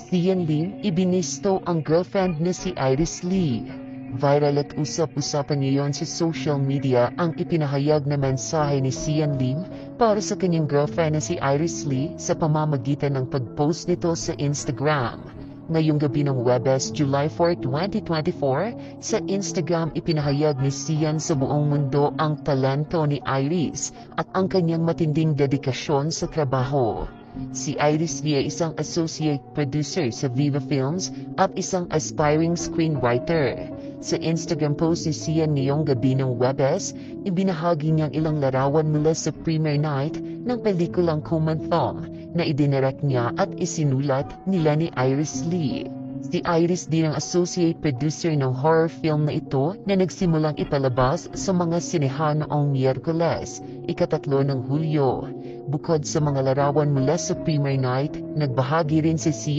Sian Lim, ibinisto ang girlfriend na si Iris Lee. Viral at usap-usapan ngayon sa social media ang ipinahayag na mensahe ni Sian Lim para sa kanyang girlfriend na si Iris Lee sa pamamagitan ng pag-post nito sa Instagram. Ngayong gabi ng Webes, July 4, 2024, sa Instagram ipinahayag ni Sian sa buong mundo ang talento ni Iris at ang kanyang matinding dedikasyon sa trabaho. Si Iris Lee ay isang associate producer sa Viva Films at isang aspiring screenwriter. Sa Instagram post ni Sian ngayong gabi ng Webes, ibinahagi niyang ilang larawan mula sa premiere night ng pelikulang Kumanthong na idinirect niya at isinulat nila ni Iris Lee. Si Iris din ang associate producer ng horror film na ito na nagsimulang ipalabas sa mga sinehan noong Miyerkules, ikatatlo ng Hulyo. Bukod sa mga larawan mula sa premiere night, nagbahagi rin si Sia